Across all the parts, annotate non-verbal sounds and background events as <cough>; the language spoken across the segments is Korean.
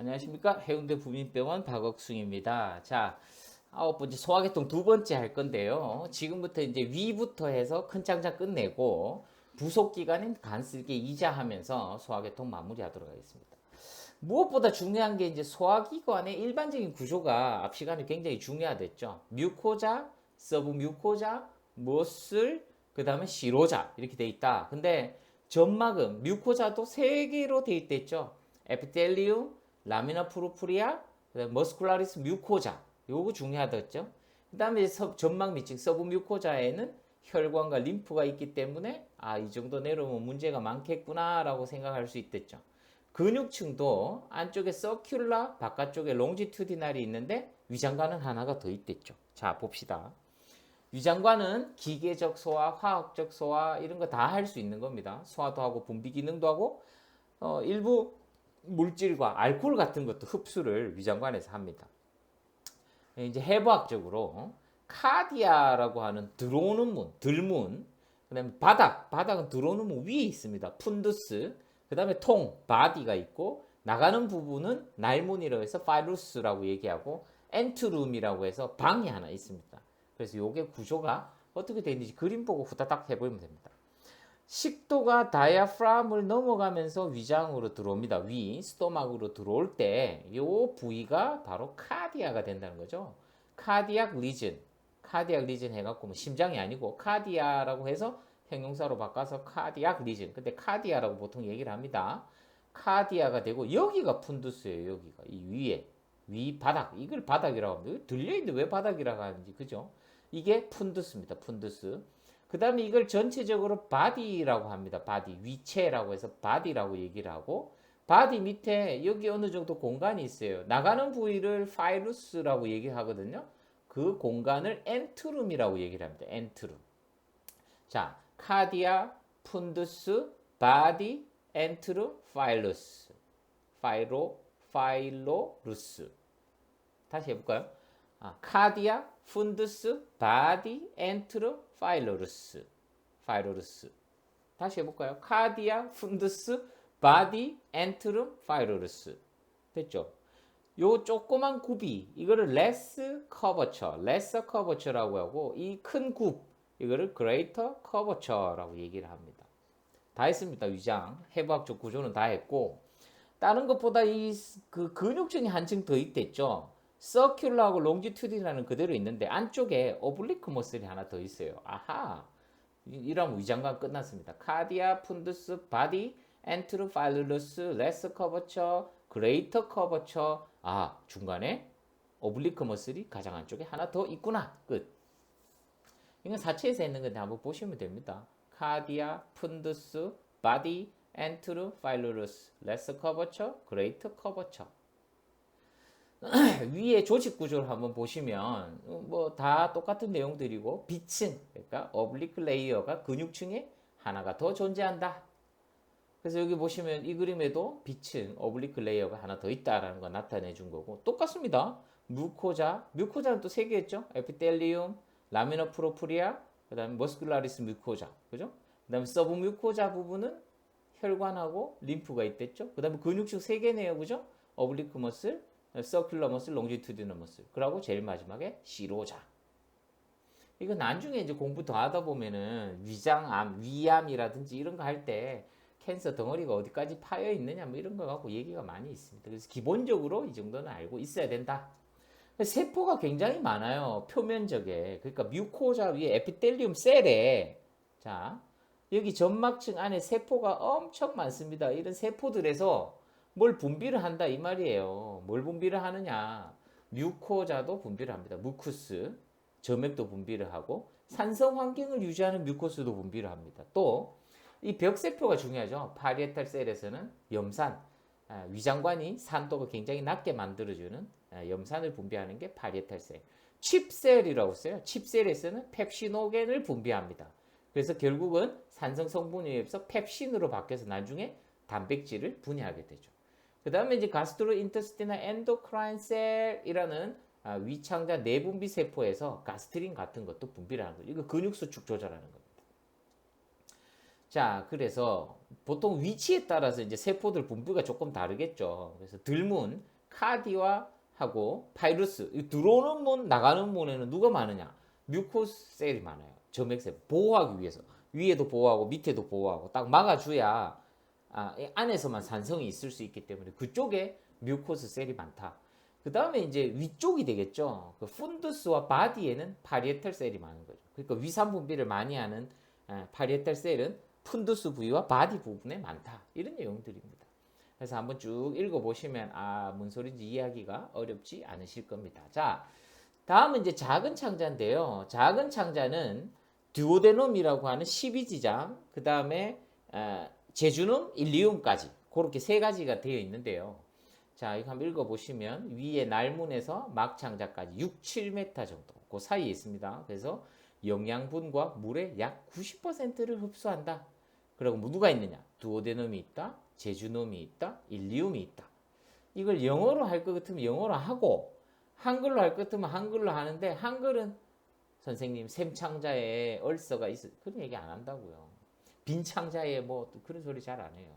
안녕하십니까 해운대 부민병원 박억승입니다. 자 아홉 번째 소화계통 두 번째 할 건데요. 지금부터 이제 위부터 해서 큰 창자 끝내고 부속 기관인 간쓸게 이자 하면서 소화계통 마무리하도록 하겠습니다. 무엇보다 중요한 게 이제 소화기관의 일반적인 구조가 앞 시간에 굉장히 중요하댔죠. 뮤코자, 서브 뮤코자, 머슬, 그 다음에 시로자 이렇게 돼 있다. 근데 점막은 뮤코자도 세 개로 돼 있댔죠. 에피텔리움, 라미나 프로프리아, 머스쿨라리스 뮤코자. 요거 중요하댔죠. 그다음에 서- 점막 밑층 서브 뮤코자에는 혈관과 림프가 있기 때문에 아, 이 정도 내려오면 문제가 많겠구나라고 생각할 수 있댔죠. 근육층도 안쪽에 서큘라, 바깥쪽에 롱지투디날이 있는데 위장관은 하나가 더 있댔죠. 자, 봅시다. 위장관은 기계적 소화, 화학적 소화 이런 거 다 할 수 있는 겁니다. 소화도 하고 분비 기능도 하고 어, 일부 물질과 알코올 같은 것도 흡수를 위장관에서 합니다. 이제 해부학적으로 카디아라고 하는 들어오는 문, 들문, 그다음에 바닥, 바닥은 들어오는 문 위에 있습니다. 푼두스, 그다음에 통, 바디가 있고 나가는 부분은 날문이라고 해서 파이루스라고 얘기하고 엔트룸이라고 해서 방이 하나 있습니다. 그래서 요게 구조가 어떻게 되는지 그림 보고 후다닥 해보면 됩니다. 식도가 다이아프람을 넘어가면서 위장으로 들어옵니다. 위, 스토막으로 들어올 때 이 부위가 바로 카디아가 된다는 거죠. 카디악 리전, 카디악 리전 해갖고 뭐 심장이 아니고 카디아라고 해서 형용사로 바꿔서 카디악 리전. 근데 카디아라고 보통 얘기를 합니다. 카디아가 되고 여기가 푼두스예요. 여기가 이 위에 위 바닥 이걸 바닥이라고 합니다. 들려 있는데 왜 바닥이라고 하는지 그죠? 이게 푼두스입니다. 푼두스. 그 다음에 이걸 전체적으로 바디라고 합니다. 바디, 위체라고 해서 바디라고 얘기를 하고, 바디 밑에 여기 어느 정도 공간이 있어요. 나가는 부위를 파이루스라고 얘기하거든요. 그 공간을 엔트룸이라고 얘기를 합니다. 엔트룸. 자, 카디아, 푼두스, 바디, 엔트룸, 파일루스. 파이로, 파일로루스. 다시 해볼까요? 아, 카디아, 푼두스, 바디, 엔트로, 파일로루스. 파이로루스. 다시 해볼까요? 카디아, 푼두스, 바디, 엔트룸, 파이로루스. 됐죠? 요 조그만 굽이 이거를 레스 커버처, 레서 커버처라고 하고 이 큰 굽 이거를 그레이터 커버처라고 얘기를 합니다. 다 했습니다. 위장 해부학적 구조는 다 했고 다른 것보다 이 그 근육층이 한층 더 있댔죠. 서큘러하고 롱지튜디라는 그대로 있는데 안쪽에 오블리크 머슬이 하나 더 있어요. 아하. 이- 이러면 위장관 끝났습니다. 카디아, 푼두스, 바디, 엔트루, 파일루스, 레스 커버처, 그레이터 커버처. 아, 중간에 오블리크 머슬이 가장 안쪽에 하나 더 있구나. 끝. 이건 사체에서 있는 건데 한번 보시면 됩니다. 카디아, 푼두스, 바디, 엔트루, 파일루스, 레스 커버처, 그레이터 커버처. <clears throat> 위에 조직 구조를 한번 보시면 뭐 다 똑같은 내용들이고 비층 그러니까 어블리크 레이어가 근육 층에 하나가 더 존재한다. 그래서 여기 보시면 이 그림에도 비층 어블리크 레이어가 하나 더 있다라는 거 나타내 준 거고 똑같습니다. 뮤코자, 뮤코자는 또 세 개였죠. 에피텔리움, 라미너 프로프리아, 그다음에 머스쿨라리스 뮤코자, 그죠? 그다음에 서브 뮤코자 부분은 혈관하고 림프가 있댔죠. 그다음에 근육층 세 개네요, 그죠? 어블리크 머슬, 서큘러 머슬, 롱지투디널 머슬. 그리고 제일 마지막에 시로자. 이거 나중에 이제 공부 더 하다 보면은 위장암, 위암이라든지 이런 거 할 때 캔서 덩어리가 어디까지 파여 있느냐 뭐 이런 거 갖고 얘기가 많이 있습니다. 그래서 기본적으로 이 정도는 알고 있어야 된다. 세포가 굉장히 많아요. 표면적에. 그러니까 뮤코자 위에 에피텔리움 셀에 자, 여기 점막층 안에 세포가 엄청 많습니다. 이런 세포들에서 뭘 분비를 한다 이 말이에요. 뭘 분비를 하느냐? 뮤코자도 분비를 합니다. 무쿠스, 점액도 분비를 하고 산성 환경을 유지하는 뮤코스도 분비를 합니다. 또 이 벽세포가 중요하죠. 파리에탈 셀에서는 염산, 아, 위장관이 산도가 굉장히 낮게 만들어주는 아, 염산을 분비하는 게 파리에탈 셀. 칩셀이라고 써요. 칩셀에서는 펩시노겐을 분비합니다. 그래서 결국은 산성 성분에 의해서 펩신으로 바뀌어서 나중에 단백질을 분해하게 되죠. 그 다음에 이제 가스트로 인터스티나 엔도크라인 셀이라는 아, 위창자 내분비 세포에서 가스트린 같은 것도 분비를 하는 거죠. 이거 근육 수축 조절하는 겁니다. 자, 그래서 보통 위치에 따라서 이제 세포들 분布가 조금 다르겠죠. 그래서 들문, 카디와 하고 파이루스, 이 들어오는 문, 나가는 문에는 누가 많으냐? 뮤코스 셀이 많아요. 점액세포 보호하기 위해서 위에도 보호하고 밑에도 보호하고 딱 막아줘야 아, 이 안에서만 산성이 있을 수 있기 때문에 그쪽에 뮤코스 셀이 많다. 그 다음에 이제 위쪽이 되겠죠. 그 푼두스와 바디에는 파리에탈 셀이 많은 거죠. 그러니까 위산 분비를 많이 하는 아, 파리에탈 셀은 푼두스 부위와 바디 부분에 많다. 이런 내용들입니다. 그래서 한번 쭉 읽어보시면 아, 뭔 소리인지 이해하기가 어렵지 않으실 겁니다. 자, 다음은 이제 작은 창자인데요. 작은 창자는 듀오데놈이라고 하는 12지장, 그 다음에 아, 제주놈, 일리움까지 그렇게 세 가지가 되어 있는데요. 자, 이거 한번 읽어보시면 위에 날문에서 막창자까지 6, 7m 정도 그 사이에 있습니다. 그래서 영양분과 물의 약 90%를 흡수한다. 그리고 뭐 누가 있느냐? 두오데놈이 있다, 제주놈이 있다, 일리움이 있다. 이걸 영어로 할 것 같으면 영어로 하고 한글로 할 것 같으면 한글로 하는데 한글은 선생님 샘창자에 얼서가 있어 그런 얘기 안 한다고요. 빈 창자에 뭐 그런 소리 잘 안 해요.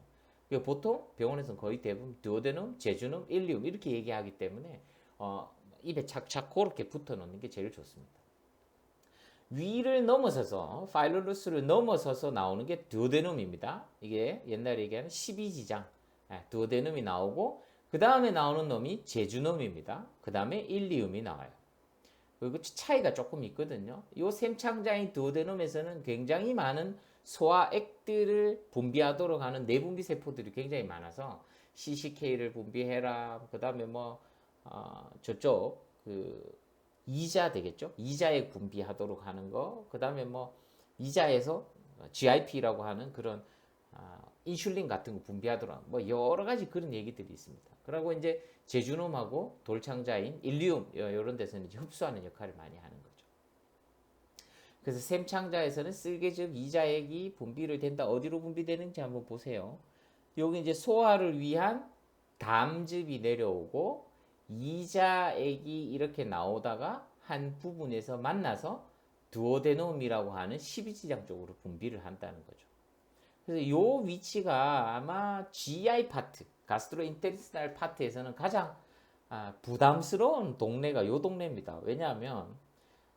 이거 보통 병원에서는 거의 대부분 두오데눔, 제주눔, 일리움 이렇게 얘기하기 때문에 어, 입에 착착 그렇게 붙어 놓는 게 제일 좋습니다. 위를 넘어서서 파일로루스를 넘어서서 나오는 게 두오데눔입니다. 이게 옛날에 얘기하는 12지장 예, 두오데눔이 나오고 그 다음에 나오는 놈이 제주놈입니다. 그 다음에 일리움이 나와요. 그리고 차이가 조금 있거든요. 이 샘창자인 두오데눔에서는 굉장히 많은 소화액들을 분비하도록 하는 내분비 세포들이 굉장히 많아서 CCK를 분비해라. 그 다음에 뭐 어, 저쪽 그 이자 되겠죠? 이자액 분비하도록 하는 거. 그 다음에 뭐 이자에서 GIP라고 하는 그런 아, 인슐린 같은 거 분비하도록 뭐 여러 가지 그런 얘기들이 있습니다. 그리고 이제 제주놈하고 돌창자인 일리움 이런 데서는 흡수하는 역할을 많이 하는. 그래서 샘창자에서는 쓸개즉 이자액이 분비를 된다. 어디로 분비되는지 한번 보세요. 여기 이제 소화를 위한 담즙이 내려오고 이자액이 이렇게 나오다가 한 부분에서 만나서 두오데놈이라고 하는 12지장 쪽으로 분비를 한다는 거죠. 그래서 요 위치가 아마 GI 파트, 가스트로인테스탈 파트에서는 가장 아, 부담스러운 동네가 요 동네입니다. 왜냐하면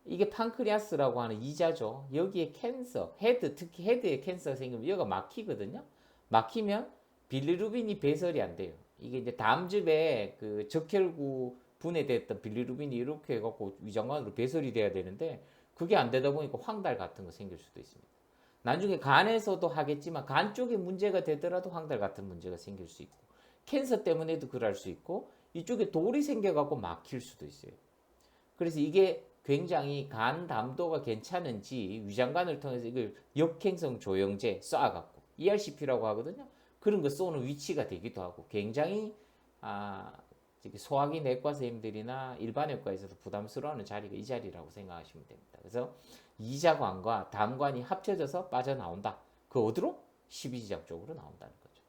이게 판크리아스라고 하는 이자죠. 여기에 캔서, 헤드, 특히 헤드에 캔서가 생기면 여기가 막히거든요. 막히면 빌리루빈이 배설이 안 돼요. 이게 이제 담즙에 그 적혈구 분해됐던 빌리루빈이 이렇게 해갖고 위장관으로 배설이 돼야 되는데 그게 안 되다 보니까 황달 같은 거 생길 수도 있습니다. 나중에 간에서도 하겠지만 간 쪽에 문제가 되더라도 황달 같은 문제가 생길 수 있고 캔서 때문에도 그럴 수 있고 이쪽에 돌이 생겨갖고 막힐 수도 있어요. 그래서 이게 굉장히 간 담도가 괜찮은지 위장관을 통해서 이걸 역행성 조영제 쏴갖고 ERCP라고 하거든요. 그런 거 쏘는 위치가 되기도 하고 굉장히 아, 소화기 내과 선생님들이나 일반 외과에서도 부담스러워하는 자리가 이 자리라고 생각하시면 됩니다. 그래서 이자관과 담관이 합쳐져서 빠져나온다. 그 어디로? 12지장 쪽으로 나온다는 거죠.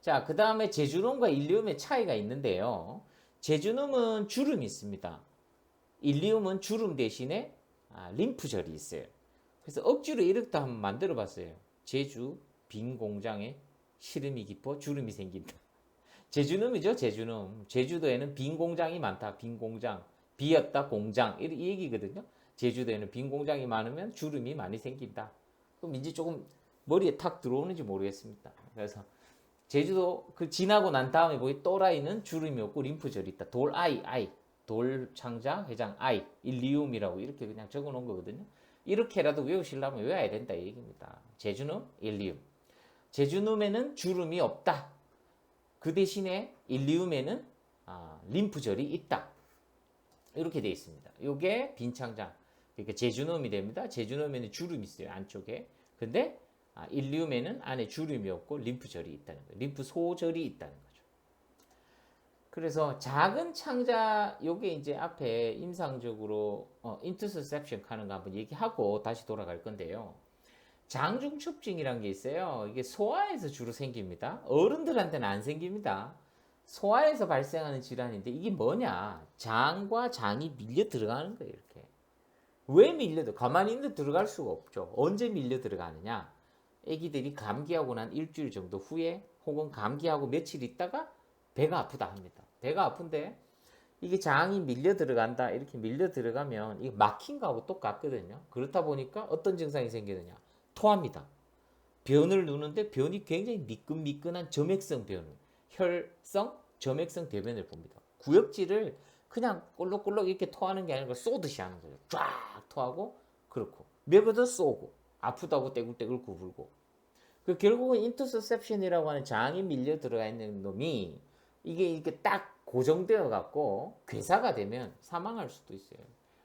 자, 그 다음에 제주놈과 일리움의 차이가 있는데요. 제주놈은 주름이 있습니다. 일리움은 주름 대신에 아, 림프절이 있어요. 그래서 억지로 이렇게 한번 만들어 봤어요. 제주 빈 공장에 시름이 깊어 주름이 생긴다. <laughs> 제주놈이죠, 제주놈. 제주도에는 빈 공장이 많다. 빈 공장. 비었다 공장. 이 얘기거든요. 제주도에는 빈 공장이 많으면 주름이 많이 생긴다. 그럼 이제 조금 머리에 탁 들어오는지 모르겠습니다. 그래서 제주도 그 지나고 난 다음에 보기 또라이는 주름이 없고 림프절이 있다. 돌 아이 아이 돌 창자 회장 아이 일리움이라고 이렇게 그냥 적어 놓은 거거든요. 이렇게라도 외우시려면 외워야 된다 이 얘기입니다. 제주놈 일리움. 제주놈에는 주름이 없다. 그 대신에 일리움에는 아, 림프절이 있다. 이렇게 되어 있습니다. 이게 빈창장. 그러니까 제주놈이 됩니다. 제주놈에는 주름이 있어요. 안쪽에. 근데 아, 일리움에는 안에 주름이 없고 림프절이 있다는 거예요. 림프 소절이 있다는 거죠. 그래서 작은 창자 요게 이제 앞에 임상적으로 어, 인터셉션 하는 거 한번 얘기하고 다시 돌아갈 건데요. 장중첩증이라는 게 있어요. 이게 소아에서 주로 생깁니다. 어른들한테는 안 생깁니다. 소아에서 발생하는 질환인데 이게 뭐냐? 장과 장이 밀려 들어가는 거예요, 이렇게. 왜 밀려 들 가만히 있는데 들어갈 수가 없죠. 언제 밀려 들어가느냐? 아기들이 감기하고 난 일주일 정도 후에 혹은 감기하고 며칠 있다가 배가 아프다 합니다. 배가 아픈데 이게 장이 밀려 들어간다 이렇게 밀려 들어가면 이게 막힌 거하고 똑같거든요. 그렇다 보니까 어떤 증상이 생기느냐 토합니다. 변을 누는데 변이 굉장히 미끈미끈한 점액성 변을 혈성 점액성 대변을 봅니다. 구역질을 그냥 꼴록꼴록 이렇게 토하는 게 아니라 쏘듯이 하는 거예요. 쫙 토하고 그렇고 맥어도 쏘고 아프다고 떼굴떼굴 구불고 그 결국은 인터셉션이라고 하는 장이 밀려 들어가 있는 놈이 이게 이렇게 딱 고정되어 갖고 괴사가 되면 사망할 수도 있어요.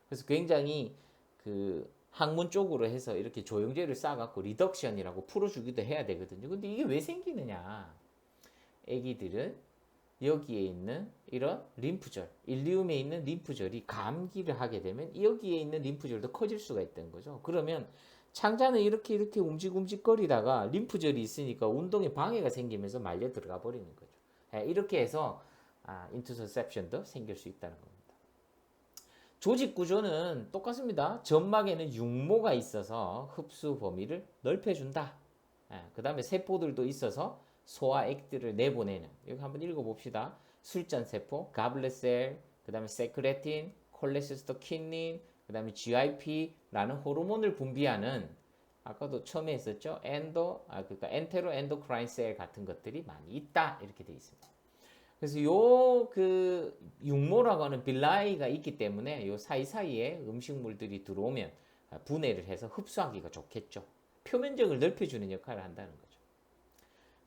그래서 굉장히 그 학문 쪽으로 해서 이렇게 조영제를 쌓아갖고 리덕션이라고 풀어주기도 해야 되거든요. 근데 이게 왜 생기느냐? 아기들은 여기에 있는 이런 림프절, 일리움에 있는 림프절이 감기를 하게 되면 여기에 있는 림프절도 커질 수가 있다는 거죠. 그러면 창자는 이렇게 이렇게 움직움직거리다가 림프절이 있으니까 운동에 방해가 생기면서 말려 들어가 버리는 거죠. 예, 이렇게 해서 아, 인터셉션도 생길 수 있다는 겁니다. 조직 구조는 똑같습니다. 점막에는 육모가 있어서 흡수 범위를 넓혀준다. 그 다음에 세포들도 있어서 소화 액들을 내보내는. 여기 한번 읽어봅시다. 술잔 세포, 가블렛셀, 그 다음에 세크레틴, 콜레시스토키닌, 그 다음에 GIP라는 호르몬을 분비하는 아까도 처음에 했었죠. 엔도, 아, 그러니까 엔테로 엔도크라인 셀 같은 것들이 많이 있다. 이렇게 되어 있습니다. 그래서 요 그 육모라고 하는 빌라이가 있기 때문에 요 사이사이에 음식물들이 들어오면 분해를 해서 흡수하기가 좋겠죠. 표면적을 넓혀주는 역할을 한다는 거죠.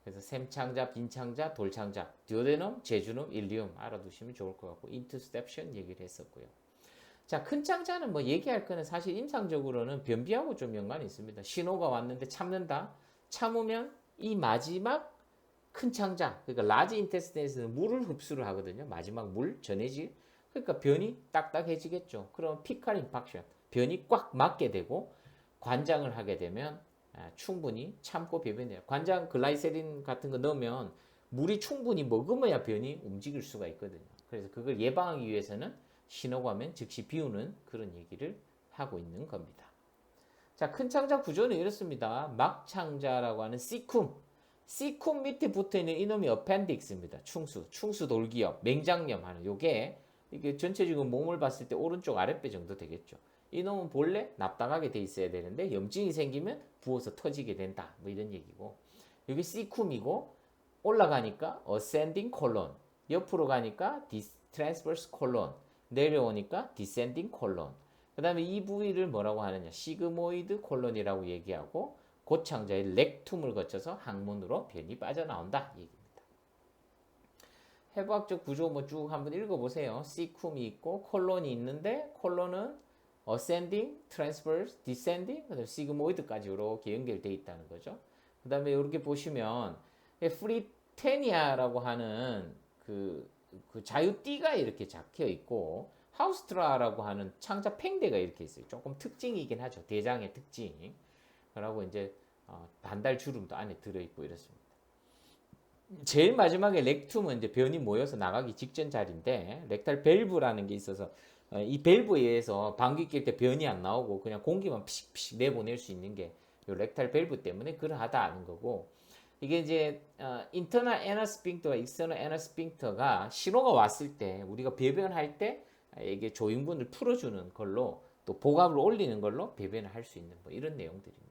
그래서 샘창자, 빈창자, 돌창자, 디오데넘, 제주넘, 일리움 알아두시면 좋을 것 같고 인터셉션 얘기를 했었고요. 자, 큰 창자는 뭐 얘기할 거는 사실 임상적으로는 변비하고 좀 연관이 있습니다. 신호가 왔는데 참는다. 참으면 이 마지막 큰 창자, 그러니까 라지 인테스틴에서는 물을 흡수를 하거든요. 마지막 물, 전해질. 그러니까 변이 딱딱해지겠죠. 그럼 피칼 임팍션, 변이 꽉 막게 되고 관장을 하게 되면 아, 충분히 참고 배변해요. 관장 글라이세린 같은 거 넣으면 물이 충분히 머금어야 변이 움직일 수가 있거든요. 그래서 그걸 예방하기 위해서는 신호가 오면 즉시 비우는 그런 얘기를 하고 있는 겁니다. 자, 큰 창자 구조는 이렇습니다. 막창자라고 하는 시쿰, C콤 밑에 붙어 있는 이놈이 어펜딕스입니다. 충수, 충수 돌기염, 맹장염 하는 요게 이게 전체적으로 몸을 봤을 때 오른쪽 아랫배 정도 되겠죠. 이놈은 본래 납작하게 돼 있어야 되는데 염증이 생기면 부어서 터지게 된다. 뭐 이런 얘기고. 여기 C쿰이고 올라가니까 ascending colon, 옆으로 가니까 transverse colon, 내려오니까 descending colon. 그다음에 이 부위를 뭐라고 하느냐? 시그모이드 콜론이라고 얘기하고 고창자의 렉툼을 거쳐서 항문으로 변이 빠져나온다 얘기입니다. 해부학적 구조 뭐 쭉 한번 읽어보세요. 시쿰이 있고 콜론이 있는데 콜론은 ascending, transverse, descending, 그다음 시그모이드까지 이렇게 연결되어 있다는 거죠. 그 다음에 이렇게 보시면 프리테니아라고 하는 그, 그 자유띠가 이렇게 잡혀 있고 하우스트라라고 하는 창자 팽대가 이렇게 있어요. 조금 특징이긴 하죠. 대장의 특징. 라고 이제 어, 반달 주름도 안에 들어있고 이렇습니다. 제일 마지막에 렉툼은 이제 변이 모여서 나가기 직전 자리인데 렉탈 밸브라는 게 있어서 어, 이 밸브에 의해서 방귀 낄 때 변이 안 나오고 그냥 공기만 피식피식 내보낼 수 있는 게 이 렉탈 밸브 때문에 그러하다는 거고 이게 이제 어, 인터널 에너 스핑터와 익스터널 에너 스핑터가 신호가 왔을 때 우리가 배변할 때 이게 조임군을 풀어주는 걸로 또 복압을 올리는 걸로 배변을 할 수 있는 뭐 이런 내용들입니다.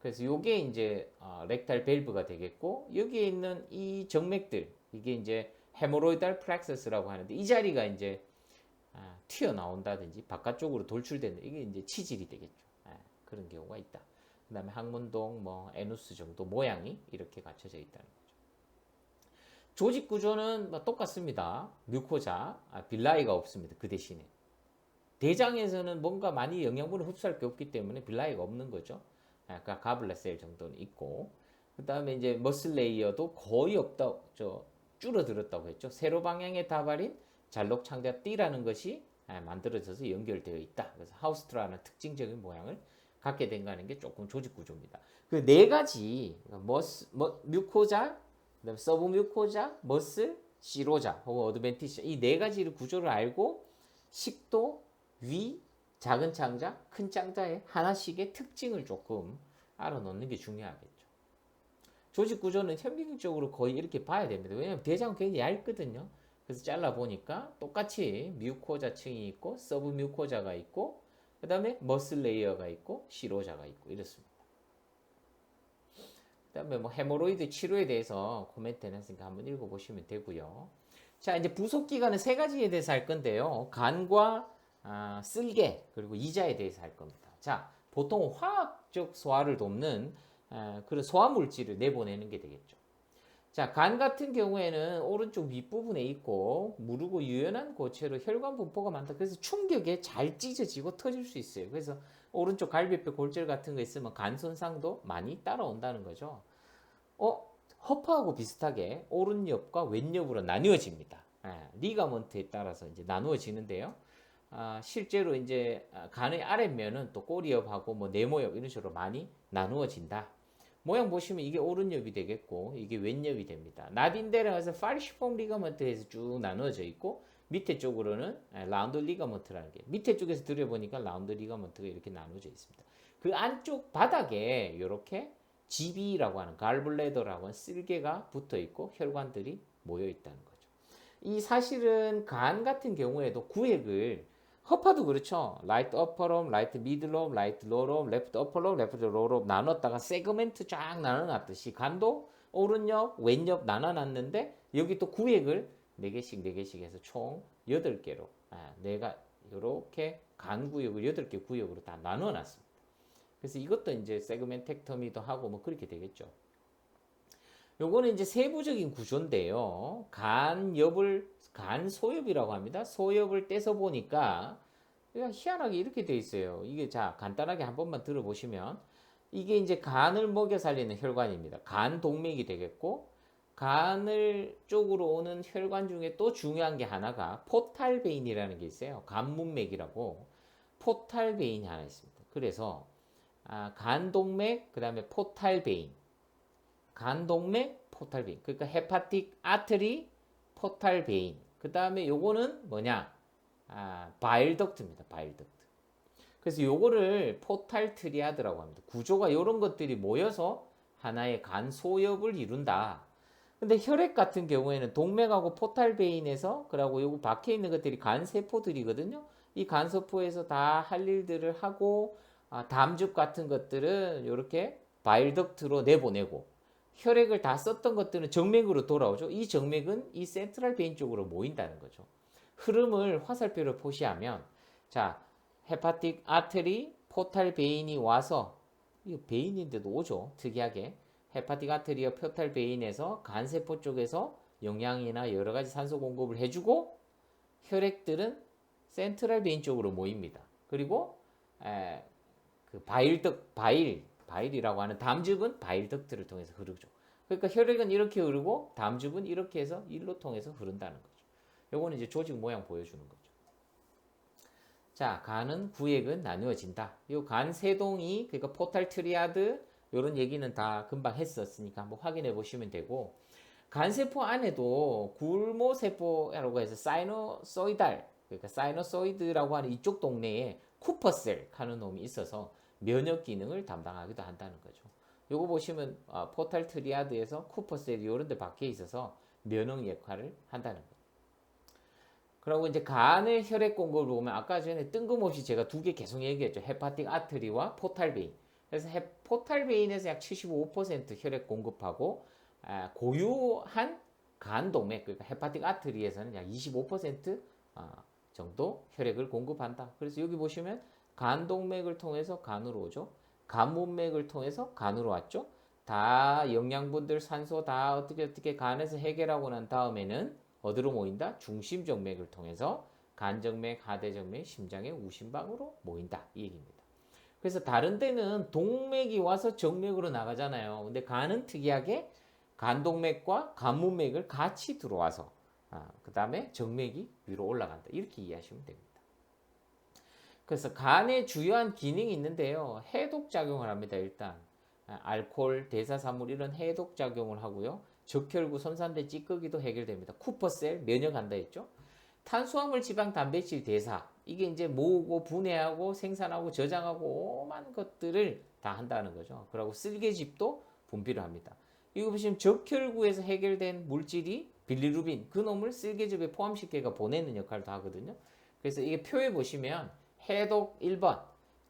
그래서 요게 이제 어, 렉탈 밸브가 되겠고 여기에 있는 이 정맥들 이게 이제 헤모로이달 플렉서스라고 하는데 이 자리가 이제 아, 튀어나온다든지 바깥쪽으로 돌출되는 이게 이제 치질이 되겠죠. 아, 그런 경우가 있다. 그 다음에 항문동 뭐 에누스 정도 모양이 이렇게 갖춰져 있다는 거죠. 조직 구조는 뭐 똑같습니다. 뮤코자, 아, 빌라이가 없습니다. 그 대신에 대장에서는 뭔가 많이 영양분을 흡수할 게 없기 때문에 빌라이가 없는 거죠. 아까 가블레셀 정도는 있고 그 다음에 이제 머슬 레이어도 거의 없다 저 줄어들었다고 했죠 세로 방향의 다발인 잘록 창자 띠라는 것이 아, 만들어져서 연결되어 있다 그래서 하우스트라는 특징적인 모양을 갖게 된다는 게 조금 조직 구조입니다 그 네 가지 머스 머, 뮤코자 서브 뮤코자 머슬 시로자 혹은 어드벤티시 이네 가지를 구조를 알고 식도 위 작은 창자, 큰 창자의 하나씩의 특징을 조금 알아놓는 게 중요하겠죠. 조직 구조는 현미경적으로 거의 이렇게 봐야 됩니다. 왜냐하면 대장은 굉장히 얇거든요. 그래서 잘라 보니까 똑같이 뮤코자층이 있고 서브 뮤코자가 있고 그 다음에 머슬 레이어가 있고 시로자가 있고 이렇습니다. 그 다음에 뭐 헤모로이드 치료에 대해서 코멘트 해놨으니까 한번 읽어보시면 되고요. 자 이제 부속 기관은 세 가지에 대해서 할 건데요. 간과 아, 쓸개 그리고 이자에 대해서 할 겁니다. 자 보통 화학적 소화를 돕는 아, 그런 소화 물질을 내보내는 게 되겠죠. 자, 간 같은 경우에는 오른쪽 윗부분에 있고 무르고 유연한 고체로 혈관 분포가 많다. 그래서 충격에 잘 찢어지고 터질 수 있어요. 그래서 오른쪽 갈비뼈 골절 같은 거 있으면 간 손상도 많이 따라온다는 거죠. 어, 허파하고 비슷하게 오른옆과 왼옆으로 나뉘어집니다. 예, 리가먼트에 따라서 이제 나누어지는데요. 아, 실제로 이제 아, 간의 아랫면은 또 꼬리옆하고 뭐 네모옆 이런 식으로 많이 나누어진다. 모양 보시면 이게 오른옆이 되겠고 이게 왼옆이 됩니다. 나딘데라에서 파리시폼 리가먼트에서 쭉 나누어져 있고 밑에 쪽으로는 아, 라운드 리가먼트라는 게 밑에 쪽에서 들여보니까 라운드 리가먼트가 이렇게 나누어져 있습니다. 그 안쪽 바닥에 이렇게 GB라고 하는 갈블레더라고 하는 쓸개가 붙어 있고 혈관들이 모여 있다는 거죠. 이 사실은 간 같은 경우에도 구획을 허파도 그렇죠. 라이트 어퍼롬, 라이트 미들롬, 라이트 로롬, 레프트 어퍼롬, 레프트 로롬 나눴다가 세그멘트 쫙 나눠놨듯이 간도 오른옆, 왼옆 나눠놨는데 여기 또 구획을 4개씩 4개씩 해서 총 8개로 아, 내가 이렇게 간 구역을 8개 구역으로 다 나눠놨습니다. 그래서 이것도 이제 세그멘텍터미도 하고 뭐 그렇게 되겠죠. 요거는 이제 세부적인 구조인데요. 간엽을 간 소엽이라고 합니다. 소엽을 떼서 보니까 희한하게 이렇게 돼 있어요. 이게 자 간단하게 한 번만 들어보시면 이게 이제 간을 먹여 살리는 혈관입니다. 간 동맥이 되겠고 간을 쪽으로 오는 혈관 중에 또 중요한 게 하나가 포탈베인이라는 게 있어요. 간문맥이라고 포탈베인이 하나 있습니다. 그래서 아, 간동맥 그다음에 포탈베인 간동맥 포탈베인 그러니까 헤파틱 아트리 포탈베인 그 다음에 요거는 뭐냐? 아, 바일덕트입니다 바일덕트. 그래서 요거를 포탈 트리아드라고 합니다. 구조가 이런 것들이 모여서 하나의 간 소엽을 이룬다. 근데 혈액 같은 경우에는 동맥하고 포탈 베인에서 그리고 요거 박혀 있는 것들이 간 세포들이거든요. 이 간세포에서 다 할 일들을 하고 아, 담즙 같은 것들은 이렇게 바일덕트로 내보내고 혈액을 다 썼던 것들은 정맥으로 돌아오죠. 이 정맥은 이 센트럴 베인 쪽으로 모인다는 거죠. 흐름을 화살표로 표시하면 자 헤파틱 아트리 포탈 베인이 와서 이 베인인데도 오죠. 특이하게 헤파틱 아트리와 포탈 베인에서 간세포 쪽에서 영양이나 여러 가지 산소 공급을 해주고 혈액들은 센트럴 베인 쪽으로 모입니다. 그리고 에, 그 바일덕 바일 바일이라고 하는 담즙은 바일 덕트를 통해서 흐르죠. 그러니까 혈액은 이렇게 흐르고 담즙은 이렇게 해서 일로 통해서 흐른다는 거죠. 요거는 이제 조직 모양 보여주는 거죠. 자, 간은 구획은 나누어진다. 요 간 세동이 그러니까 포탈 트리아드 요런 얘기는 다 금방 했었으니까 한번 확인해 보시면 되고 간세포 안에도 굴모 세포라고 해서 사이노소이달 그러니까 사이노소이드라고 하는 이쪽 동네에 쿠퍼셀 하는 놈이 있어서 면역 기능을 담당하기도 한다는 거죠. 요거 보시면 어, 포탈 트리아드에서 쿠퍼셀이 이런 데 박혀 있어서 면역 역할을 한다는 거예요. 그리고 이제 간의 혈액 공급을 보면 아까 전에 뜬금없이 제가 두 개 계속 얘기했죠. 헤파틱 아트리와 포탈 베인. 그래서 헤, 포탈 베인에서 약 75% 혈액 공급하고 아, 고유한 간 동맥 그러니까 헤파틱 아트리에서는 약 25% 아, 정도 혈액을 공급한다. 그래서 여기 보시면 간 동맥을 통해서 간으로 오죠. 간문맥을 통해서 간으로 왔죠. 다 영양분들 산소 다 어떻게 어떻게 간에서 해결하고 난 다음에는 어디로 모인다? 중심정맥을 통해서 간정맥, 하대정맥, 심장의 우심방으로 모인다 이 얘기입니다. 그래서 다른 데는 동맥이 와서 정맥으로 나가잖아요. 근데 간은 특이하게 간동맥과 간문맥을 같이 들어와서 아, 그 다음에 정맥이 위로 올라간다 이렇게 이해하시면 됩니다. 그래서 간에 주요한 기능이 있는데요. 해독 작용을 합니다. 일단 아, 알코올, 대사산물 이런 해독 작용을 하고요. 적혈구, 손상된 찌꺼기도 해결됩니다. 쿠퍼셀 면역한다 했죠. 탄수화물, 지방, 단백질 대사 이게 이제 모으고 분해하고 생산하고 저장하고 오만 것들을 다 한다는 거죠. 그리고 쓸개즙도 분비를 합니다. 이거 보시면 적혈구에서 해결된 물질이 빌리루빈 그 놈을 쓸개즙에 포함시켜가 보내는 역할도 하거든요. 그래서 이게 표에 보시면 해독 1번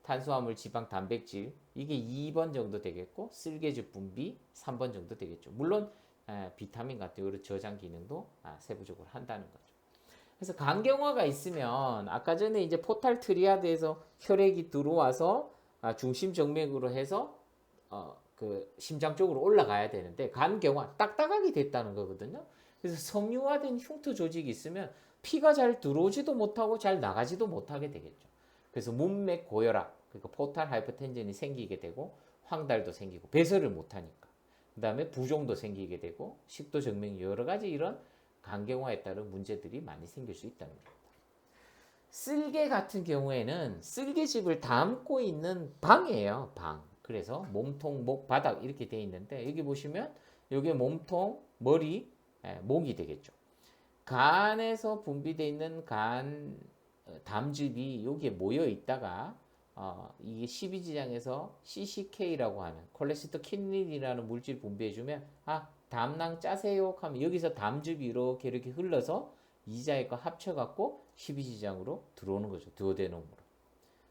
탄수화물, 지방, 단백질 이게 2번 정도 되겠고 쓸개즙 분비 3번 정도 되겠죠. 물론 에, 비타민 같은 이런 저장 기능도 아, 세부적으로 한다는 거죠. 그래서 간경화가 있으면 아까 전에 이제 포탈 트리아드에서 혈액이 들어와서 아, 중심 정맥으로 해서 어, 그 심장 쪽으로 올라가야 되는데 간경화 딱딱하게 됐다는 거거든요. 그래서 섬유화된 흉터 조직이 있으면 피가 잘 들어오지도 못하고 잘 나가지도 못하게 되겠죠. 그래서 문맥 고혈압, 그러니까 포탈 하이퍼텐전이 생기게 되고 황달도 생기고 배설을 못하니까. 그 다음에 부종도 생기게 되고 식도 정맥 여러 가지 이런 간경화에 따른 문제들이 많이 생길 수 있다는 겁니다. 쓸개 같은 경우에는 쓸개즙을 담고 있는 방이에요. 방. 그래서 몸통, 목, 바닥 이렇게 돼 있는데 여기 보시면 여기 몸통, 머리, 예, 목이 되겠죠. 간에서 분비되어 있는 간 어, 담즙이 여기에 모여 있다가 어, 이게 12지장에서 CCK라고 하는 콜레스테킨린이라는 물질 분비해주면 아 담낭 짜세요 하면 여기서 담즙이 이렇게 이렇게 흘러서 이자의 거 합쳐갖고 12지장으로 들어오는 거죠. 두오데놈으로.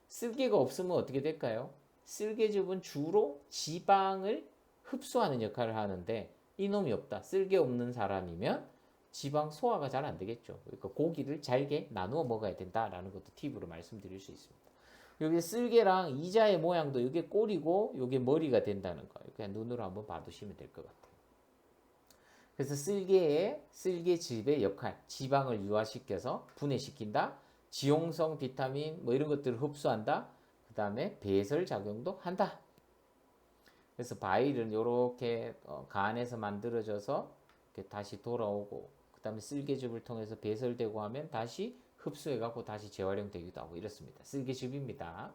쓸개가 없으면 어떻게 될까요? 쓸개즙은 주로 지방을 흡수하는 역할을 하는데 이놈이 없다. 쓸개 없는 사람이면 지방 소화가 잘 안 되겠죠. 그러니까 고기를 잘게 나누어 먹어야 된다라는 것도 팁으로 말씀드릴 수 있습니다. 여기 쓸개랑 이자의 모양도 이게 꼬리고 이게 머리가 된다는 거. 그냥 눈으로 한번 봐두시면 될 것 같아요. 그래서 쓸개의 쓸개 즙의 역할, 지방을 유화시켜서 분해시킨다. 지용성 비타민 뭐 이런 것들을 흡수한다. 그 다음에 배설 작용도 한다. 그래서 바일은 이렇게 어, 간에서 만들어져서 이렇게 다시 돌아오고 그 다음에 쓸개즙을 통해서 배설되고 하면 다시 흡수해갖고 다시 재활용되기도 하고 이렇습니다. 쓸개즙입니다.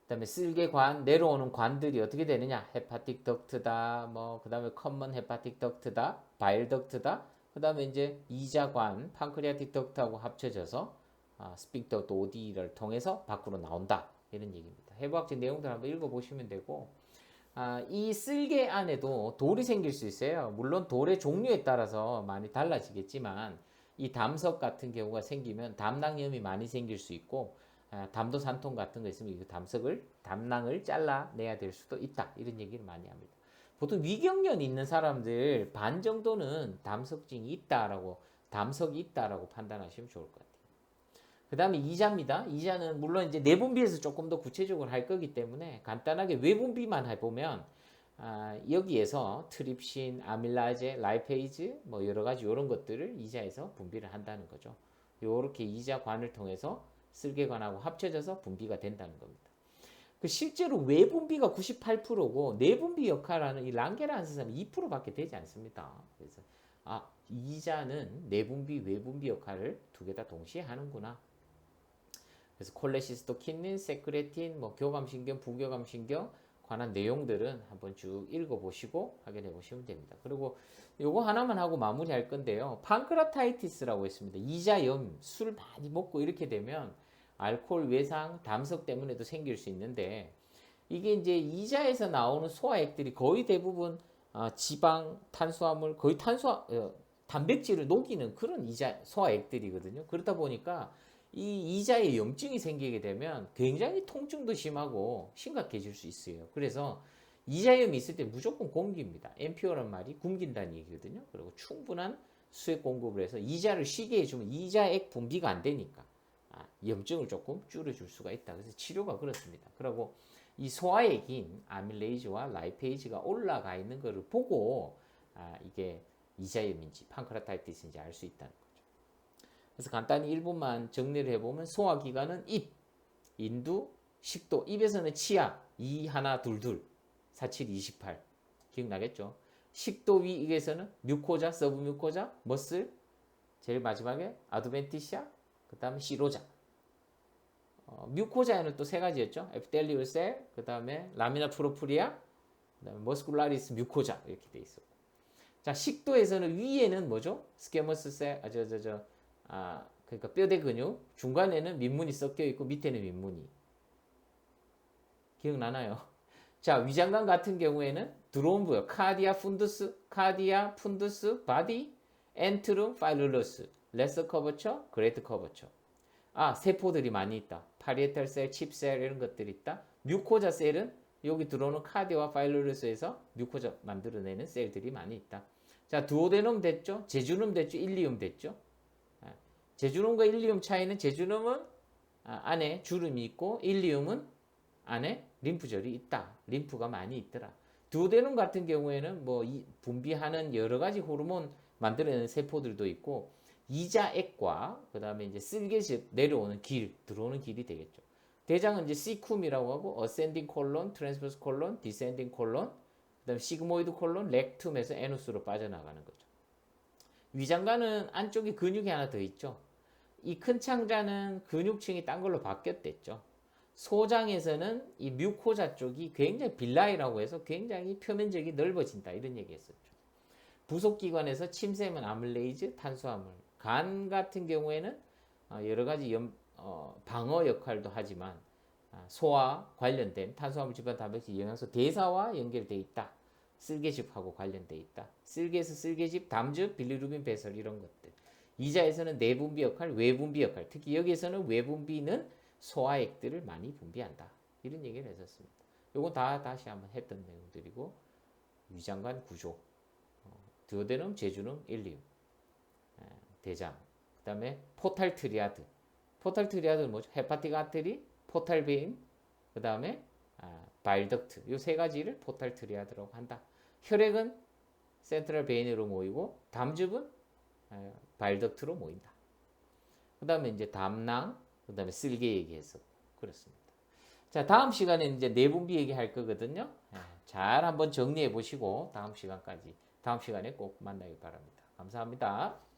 그 다음에 쓸개관 내려오는 관들이 어떻게 되느냐 헤파틱 덕트다 뭐 그 다음에 커먼 헤파틱 덕트다 바일 덕트다 그 다음에 이제 이자관 판크리아틱 덕트하고 합쳐져서 아, 스픽 덕트 OD를 통해서 밖으로 나온다 이런 얘기입니다. 해부학적 내용들 한번 읽어보시면 되고 아, 이 쓸개 안에도 돌이 생길 수 있어요. 물론 돌의 종류에 따라서 많이 달라지겠지만 이 담석 같은 경우가 생기면 담낭염이 많이 생길 수 있고 아, 담도 산통 같은 거 있으면 이 담석을 담낭을 잘라내야 될 수도 있다 이런 얘기를 많이 합니다. 보통 위경련 있는 사람들 반 정도는 담석증이 있다라고 담석이 있다라고 판단하시면 좋을 것 같아요. 그 다음에 이자입니다. 이자는 물론 이제 내분비에서 조금 더 구체적으로 할 거기 때문에 간단하게 외분비만 해보면 아, 여기에서 트립신, 아밀라제, 라이페이즈 뭐 여러 가지 이런 것들을 이자에서 분비를 한다는 거죠. 이렇게 이자관을 통해서 쓸개관하고 합쳐져서 분비가 된다는 겁니다. 그 실제로 외분비가 98%고 내분비 역할하는 이 랑게라한스삼 2%밖에 되지 않습니다. 그래서 아 이자는 내분비, 외분비 역할을 두 개 다 동시에 하는구나. 그래서 콜레시스토키닌, 세크레틴, 뭐 교감신경, 부교감신경 관한 내용들은 한번 쭉 읽어보시고 확인해 보시면 됩니다. 그리고 요거 하나만 하고 마무리할 건데요. 판크라타이티스라고 있습니다. 이자염, 술 많이 먹고 이렇게 되면 알코올 외상, 담석 때문에도 생길 수 있는데 이게 이제 이자에서 나오는 소화액들이 거의 대부분 어, 지방, 탄수화물, 거의 탄수화 어, 단백질을 녹이는 그런 이자 소화액들이거든요. 그러다 보니까 이 이자에 염증이 생기게 되면 굉장히 통증도 심하고 심각해질 수 있어요. 그래서 이자염이 있을 때 무조건 공기입니다. 엠피오란 말이 굶긴다는 얘기거든요. 그리고 충분한 수액 공급을 해서 이자를 쉬게 해주면 이자액 분비가 안 되니까 아, 염증을 조금 줄여줄 수가 있다. 그래서 치료가 그렇습니다. 그리고 이 소화액인 아밀레이즈와 라이페이즈가 올라가 있는 것을 보고 아, 이게 이자염인지 판크라타이티스인지 알 수 있다는. 그래서 간단히 1분만 정리를 해보면 소화기관은 입, 인두, 식도, 입에서는 치아, 2, 하나, 둘, 둘, 47, 28 기억나겠죠? 식도 위에서는 뮤코자, 서브 뮤코자, 머슬, 제일 마지막에 아드벤티시아, 그 다음에 시로자. 어, 뮤코자에는 또 세 가지였죠. 에피델리올 셀, 그 다음에 라미나 프로프리아, 그 다음에 머스쿨라리스 뮤코자 이렇게 돼 있었고. 자, 식도에서는 위에는 뭐죠? 스케머스 셀, 아, 저, 저, 저, 아, 그러니까 뼈대 근육, 중간에는 민문이 섞여 있고 밑에는 민문이. 기억나나요? <laughs> 자, 위장관 같은 경우에는 부요. 카디아 푼두스, 카디아 푼두스, 바디, 엔트룸, 파일룰러스, 레서 커버처, 그레이트 커버처. 아, 세포들이 많이 있다. 파리에탈 셀, 칩셀 이런 것들이 있다. 뮤코자 셀은 여기 들어오는 카디와 파일룰러스에서 뮤코자 만들어내는 셀들이 많이 있다. 자, 두오데놈 됐죠? 제주놈 됐죠? 일리움 됐죠? 아, 제주놈과 일리움 차이는 제주놈은 아, 안에 주름이 있고 일리움은 안에 림프절이 있다. 림프가 많이 있더라. 두오데놈 같은 경우에는 뭐 이- 분비하는 여러 가지 호르몬 만들어내는 세포들도 있고 이자액과 그다음에 이제 쓸개즙 내려오는 길 들어오는 길이 되겠죠. 대장은 이제 시쿰이라고 하고 어센딩 콜론, 트랜스버스 콜론, 디센딩 콜론, 그다음에 시그모이드 콜론, 렉툼에서 에누스로 빠져나가는 거죠. 위장관은 안쪽에 근육이 하나 더 있죠. 이 큰 창자는 근육층이 딴 걸로 바뀌었댔죠. 소장에서는 이 뮤코자 쪽이 굉장히 빌라이라고 해서 굉장히 표면적이 넓어진다 이런 얘기했었죠. 부속기관에서 침샘은 아밀레이즈, 탄수화물. 간 같은 경우에는 어, 여러 가지 염- 어, 방어 역할도 하지만 아, 소화 관련된 탄수화물, 지방, 단백질, 영양소 대사와 연결돼 있다. 쓸개즙하고 관련돼 있다. 쓸개에서 쓸개즙, 담즙, 빌리루빈 배설 이런 것들. 이자에서는 내분비 역할, 외분비 역할. 특히 여기에서는 외분비는 소화액들을 많이 분비한다. 이런 얘기를 했었습니다. 요거 다 다시 한번 했던 내용들이고 위장관 구조, 어, 드오데눔, 제주눔, 일리움, 에, 대장, 그 다음에 포탈 트리아드. 포탈 트리아드는 뭐죠? 헤파틱 아테리, 포탈 베인, 그 다음에 아, 바일덕트. 요 세 가지를 포탈 트리아드라고 한다. 혈액은 센트럴 베인으로 모이고 담즙은 에, 바일덕트로 모인다. 그 다음에 이제 담낭, 그 다음에 쓸개 얘기해서 그렇습니다. 자, 다음 시간에 이제 내분비 얘기할 거거든요. 예, 잘 한번 정리해 보시고 다음 시간까지 다음 시간에 꼭 만나기 바랍니다. 감사합니다.